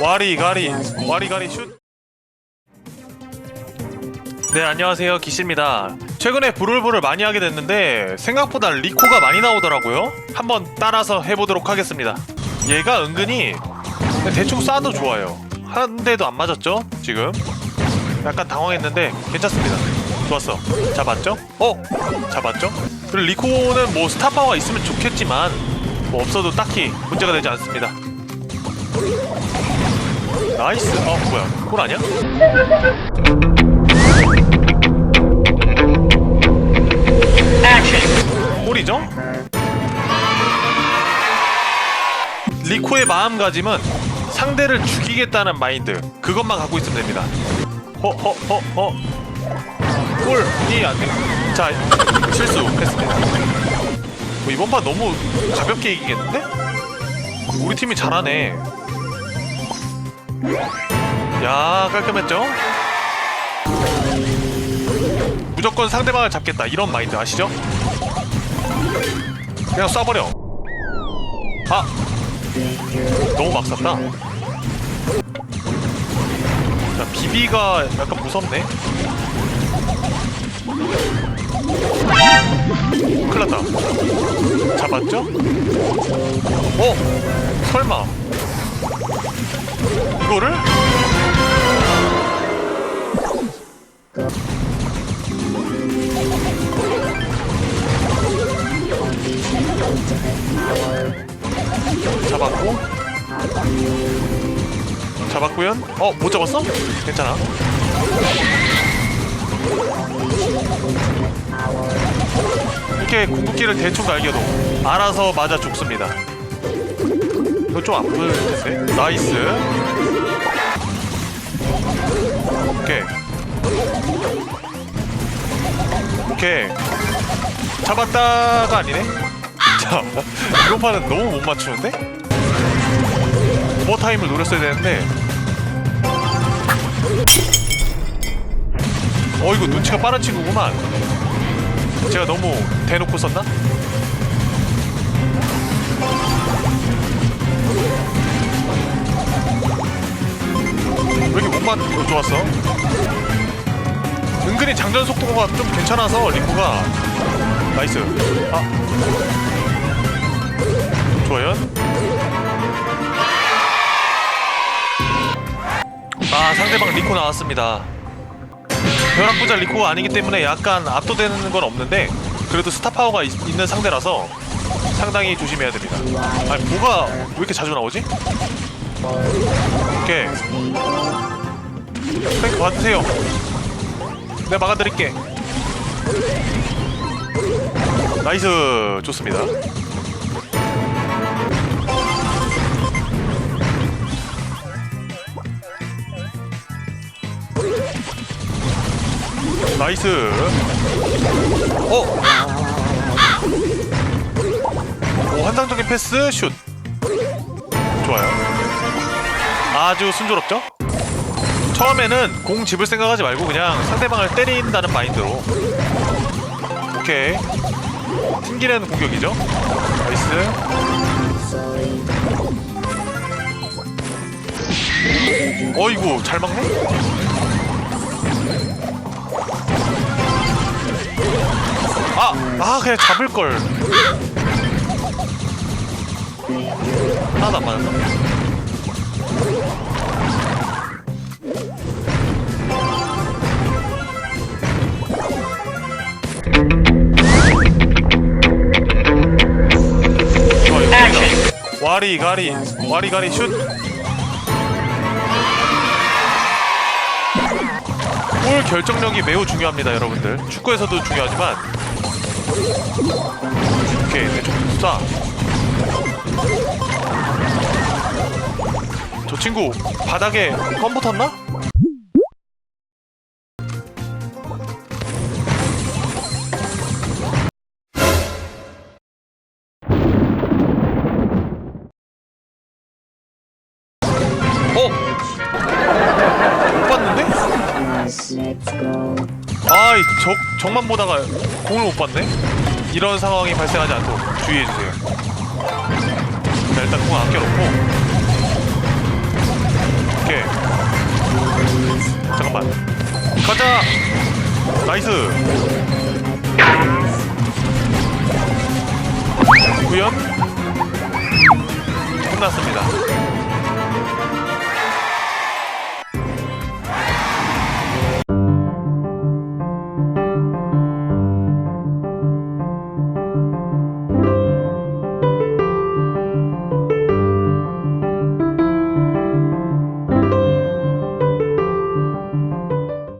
와리 가리 와리 가리 슛. 네 안녕하세요 기씨입니다. 최근에 브롤브를 많이 하게 됐는데 생각보다 리코가 많이 나오더라고요. 한번 따라서 해보도록 하겠습니다. 얘가 은근히 대충 쏴도 좋아요. 한 대도 안 맞았죠? 지금 약간 당황했는데 괜찮습니다. 좋았어. 잡았죠? 어? 잡았죠? 그리고 리코는 뭐 스타 파워가 있으면 좋겠지만 뭐 없어도 딱히 문제가 되지 않습니다. 나이스. 어 뭐야? 골 아니야? 골이죠? 리코의 마음가짐은 상대를 죽이겠다는 마인드 그것만 갖고 있으면 됩니다. 허허허허 골이 안 돼. 자 실수했습니다. 뭐 이번 판 너무 가볍게 이기겠는데? 우리 팀이 잘하네. 야 깔끔했죠? 무조건 상대방을 잡겠다 이런 마인드 아시죠? 그냥 쏴버려. 아 너무 막 쐈다. 자 비비가 약간 무섭네. 큰일났다. 잡았죠? 어? 설마 이거를? 잡았고 잡았고요 어? 못 잡았어? 괜찮아 이렇게 궁극기를 대충 갈겨도 알아서 맞아 죽습니다 이거 좀 아플 텐데? 나이스. 오케이. 오케이. 잡았다가 아니네? 자 이번 판은 너무 못 맞추는데? 오버타임을 노렸어야 되는데. 어 이거 눈치가 빠른 친구구만. 제가 너무 대놓고 썼나? 왜 이렇게 못 맞고 좋았어? 은근히 장전 속도가 좀 괜찮아서 리코가. 나이스. 아. 좋아요. 아 상대방 리코 나왔습니다. 벼락부자 리코가 아니기 때문에 약간 압도되는 건 없는데 그래도 스타 파워가 있, 는 상대라서 상당히 조심해야 됩니다. 아니 뭐가 왜 이렇게 자주 나오지? 오케이. 탱크 받으세요. 내가 막아드릴게. 나이스. 좋습니다. 나이스. 어? 환상적인 패스 슛. 좋아요. 아주 순조롭죠? 처음에는 공 집을 생각하지 말고 그냥 상대방을 때린다는 마인드로. 오케이. 튕기는 공격이죠? 나이스. 어이구 잘 막네? 아! 아 그냥 잡을걸 하나도 안 됩니다. 와리 가리. 와리 가리 슛. 골 결정력이 매우 중요합니다 여러분들. 축구에서도 중요하지만. 오케이 대충 쏴. 저 친구 바닥에 껌 붙었나? 어? 못 봤는데? 아이 적 적만 보다가 공을 못 봤네. 이런 상황이 발생하지 않도록 주의해 주세요. 자 일단 공 아껴놓고. 오케이. 잠깐만. 가자! 나이스! 구현? 끝났습니다.